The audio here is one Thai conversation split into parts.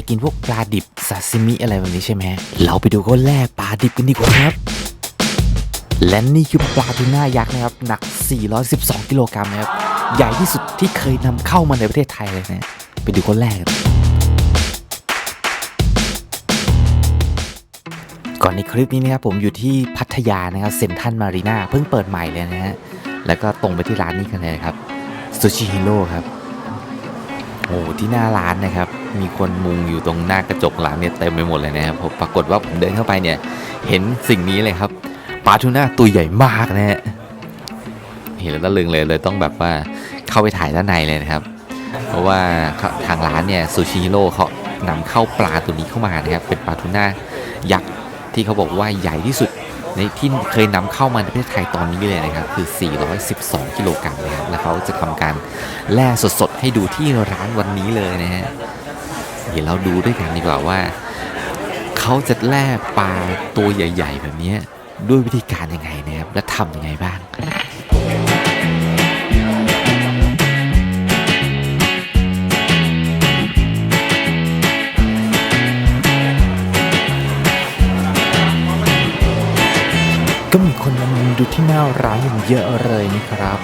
ยกินพวกปลาดิบซาซิมิอะไรแบบนี้ใช่ไหมเราไปดูคนแรกปลาดิบกันดีกว่าครับ และนี่คือปลาทูน่ายักษ์นะครับ หนัก 412 กิโลกรัมนะครับ ใหญ่ที่สุดที่เคยนำเข้ามาในประเทศไทยเลยนะ ไปดูคนแรกกันก่อนในคลิปนี้นะครับผมอยู่ที่พัทยานะครับเซ็นทันมารีนาเพิ่งเปิดใหม่เลยนะฮะแล้วก็ตรงไปที่ร้านนี้กันเลยครับซูชิฮิโร่ครับโอ้ที่หน้าร้านนะครับ มีคนมุงอยู่ตรงหน้ากระจกร้านเนี่ยเต็มไปหมดเลยนะครับผมปรากฏว่าผมเดินเข้าไปเนี่ย เห็นสิ่งนี้เลยครับปลาทูน่าตัวใหญ่มากนะฮะเห็นแล้วตะลึงเลยเลยต้องแบบว่าเข้าไปถ่ายด้านในเลยนะครับ เพราะว่าทางร้านเนี่ยซูชิฮิโร่เขานำเข้าปลาตัวนี้เข้ามานะครับ เป็นปลาทูน่ายักษ์ที่เขาบอกว่าใหญ่ที่สุดในที่เคยนำเข้ามาในประเทศไทยตอนนี้เลยนะครับ คือ 412 กิโลกรัมนะครับ แล้วเขาจะทำการแล่สดๆ ให้ดูที่ร้านวันนี้เลยนะฮะ เดี๋ยวเราดูด้วยกันดีกว่าว่า เขาจะแล่ปลาตัวใหญ่ ๆ แบบนี้ด้วยวิธีการยังไงนะครับ และทำยังไงบ้างก็มีคนมามุงดูที่หน้าร้านอย่างเยอะเลยนะครับ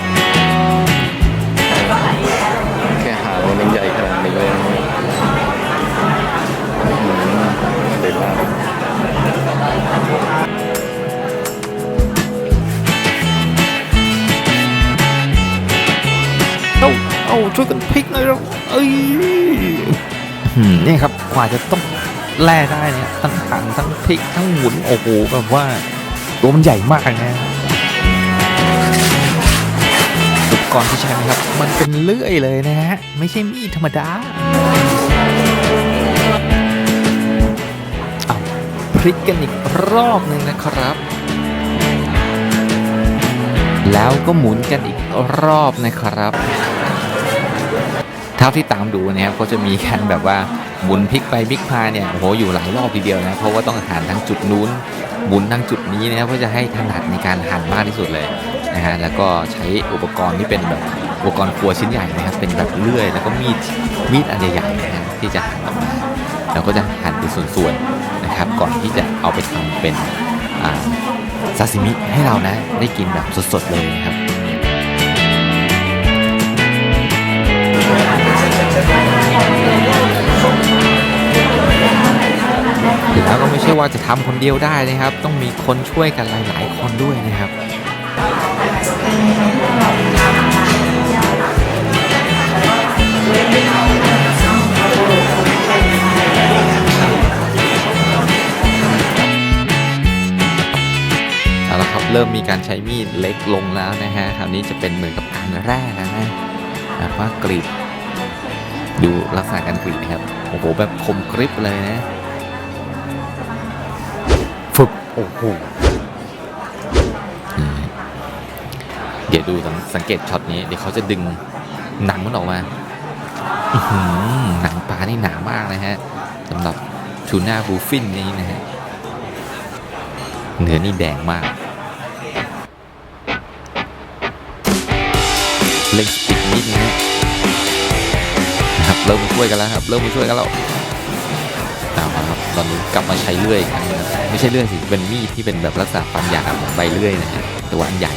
แค่หางมันยังใหญ่ ช่วยกันพลิกหน่อยเราเอ้ยหืมนี่ครับกว่าจะต้องแล่ได้เนี่ยทั้งหันทั้งพลิกทั้งหมุนโอ้โหแบบว่าตัวมันใหญ่มากนะอุปกรณ์ที่ใช้นะครับ มันเป็นเลื่อยเลยนะฮะไม่ใช่มีดธรรมดาเอาพลิกกันอีกรอบหนึ่งนะครับ แล้วก็หมุนกันอีกรอบนะครับ เท่าที่ตามดูนะครับก็จะมีการแบบว่าหมุนพลิกไปพลิกมาเนี่ยโอ้โหอยู่หลายรอบทีเดียวนะเพราะว่าต้องหันทั้งจุดนู้นหมุนทั้งจุดนี้นะครับเพื่อจะให้ถนัดในการหันมากที่สุดเลยนะฮะแล้วก็ใช้อุปกรณ์ที่เป็นแบบอุปกรณ์ครัวชิ้นใหญ่นะครับเป็นแบบเลื่อย แล้วก็มีดมีดอันใหญ่ๆนะฮะที่จะหั่นออกมาแล้วก็จะหั่นเป็นส่วนๆนะครับ ก่อนที่จะเอาไปทำเป็นซาซิมิให้เรานะได้กินแบบสดๆเลยนะครับ แล้วก็ไม่ใช่ว่าจะทำคนเดียวได้นะครับ ต้องมีคนช่วยกันหลาย ๆ คนด้วยนะครับเอาละครับเริ่มมีการใช้มีดเล็กลงแล้วนะฮะคราวนี้จะเป็นเหมือนกับการแร่แล้วนะว่ากรีด ดูลักษณะการกรีดนะครับ โอ้โห แบบคมกริบเลยนะฝึกโอ้โหอืมเดี๋ยวดูสังสังเกตช็อตนี้ เดี๋ยวเขาจะดึงหนังมันออกมาอื้อหือหนังปลานี่หนามากนะฮะสำหรับทูน่าบูฟินนี้นะฮะเนื้อนี่แดงมากเล่นสปีดนิดนึงนะนะครับ เริ่มช่วยกันแล้วครับ เริ่มมาช่วยกันแล้วเอาละครับตอนนี้กลับมาใช้เลื่อยอีกครั้งนะครับไม่ใช่เลื่อยสิเป็นมีดที่เป็นแบบลักษณะความหยาวของใบเลื่อยนะฮะต่ว่าอันใหญ่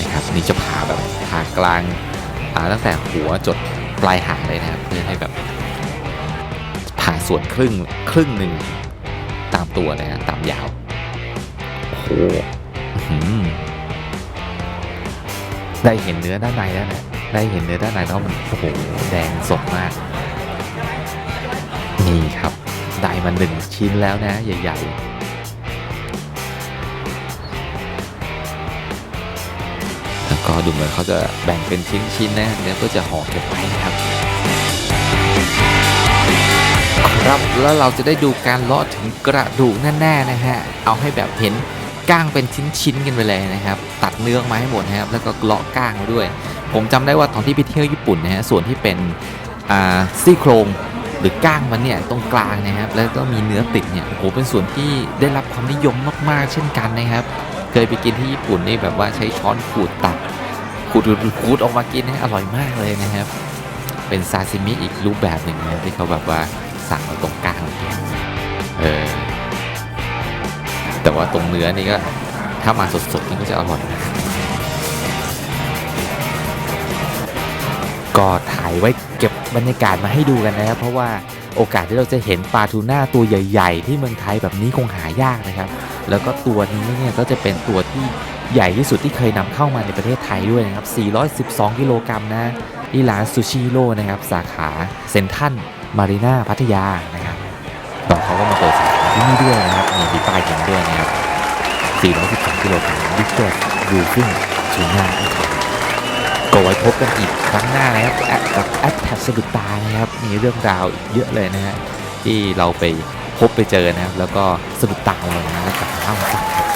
นะครับนี่จะผ่าแบบผ่ากลางอ่าตั้งแต่หัวจดปลายหางเลยนะครับเพื่อให้แบบผ่าส่วนครึ่งครึ่งหนึ่งตามตัวนะฮะตามยาวโอ้โหได้เห็นเนื้อด้านในแล้วนะ ได้เห็นเนื้อด้านในแล้วมันโอ้โหแดงสดมาก นี่ครับ ได้มาหนึ่งชิ้นแล้วนะ ใหญ่ ๆแล้วก็ดูเหมือนเขาจะแบ่งเป็นชิ้นๆนะเดี๋ยวก็จะห่อเก็บไว้นะครับ ครับแล้วเราจะได้ดูการเลาะถึงกระดูกแน่ๆนะฮะ เอาให้แบบเห็น ก้างเป็นชิ้นๆกันไปเลยนะครับ ตัดเนื้อมาให้หมดนะครับ แล้วก็เลาะก้างมาด้วย ผมจำได้ว่าตอนที่ไปเที่ยวญี่ปุ่นนะฮะ ส่วนที่เป็นอ่าซี่โครงหรือก้างมันเนี่ยตรงกลางนะครับ แล้วก็มีเนื้อติดเนี่ย โอ้โห เป็นส่วนที่ได้รับความนิยมมากๆ เช่นกันนะครับ เคยไปกินที่ญี่ปุ่นนี่แบบว่าใช้ช้อนขูดตัดขูดขูดออกมากินให้อร่อยมากเลยนะครับ เป็นซาซิมิอีกรูปแบบหนึ่งนะที่เขาแบบว่าสั่งเอาตรงกลางเออ แต่ว่าตรงเนื้อนี่ก็ถ้ามาสดๆนี่ก็จะอร่อยนะก็ถ่ายไว้เก็บบรรยากาศมาให้ดูกันนะครับ เพราะว่าโอกาสที่เราจะเห็นปลาทูน่าตัวใหญ่ ๆ ที่เมืองไทยแบบนี้คงหายากนะครับ แล้วก็ตัวนี้เนี่ยก็จะเป็นตัวที่ใหญ่ที่สุดที่เคยนำเข้ามาในประเทศไทยด้วยนะครับ 412 กิโลกรัมนะที่ร้านซูชิโร่นะครับ สาขาเซนทันมารีนาพัทยานะครับต่อเขาก็มาเปิดสาขา ที่นี่ด้วยนะครับมีมีป้ายเขียนด้วยนะครับ412กิโลกรัมดิเกอร์บูฟิงทูน่าก็ไว้พบกันอีกครั้งหน้านะครับแอดกับแอปแท็สะดุดตานะครับมีเรื่องราวอีกเยอะเลยนะฮะที่เราไปพบไปเจอนะครับแล้วก็สะดุดตาเรานะกับห้าให้ฟังครับ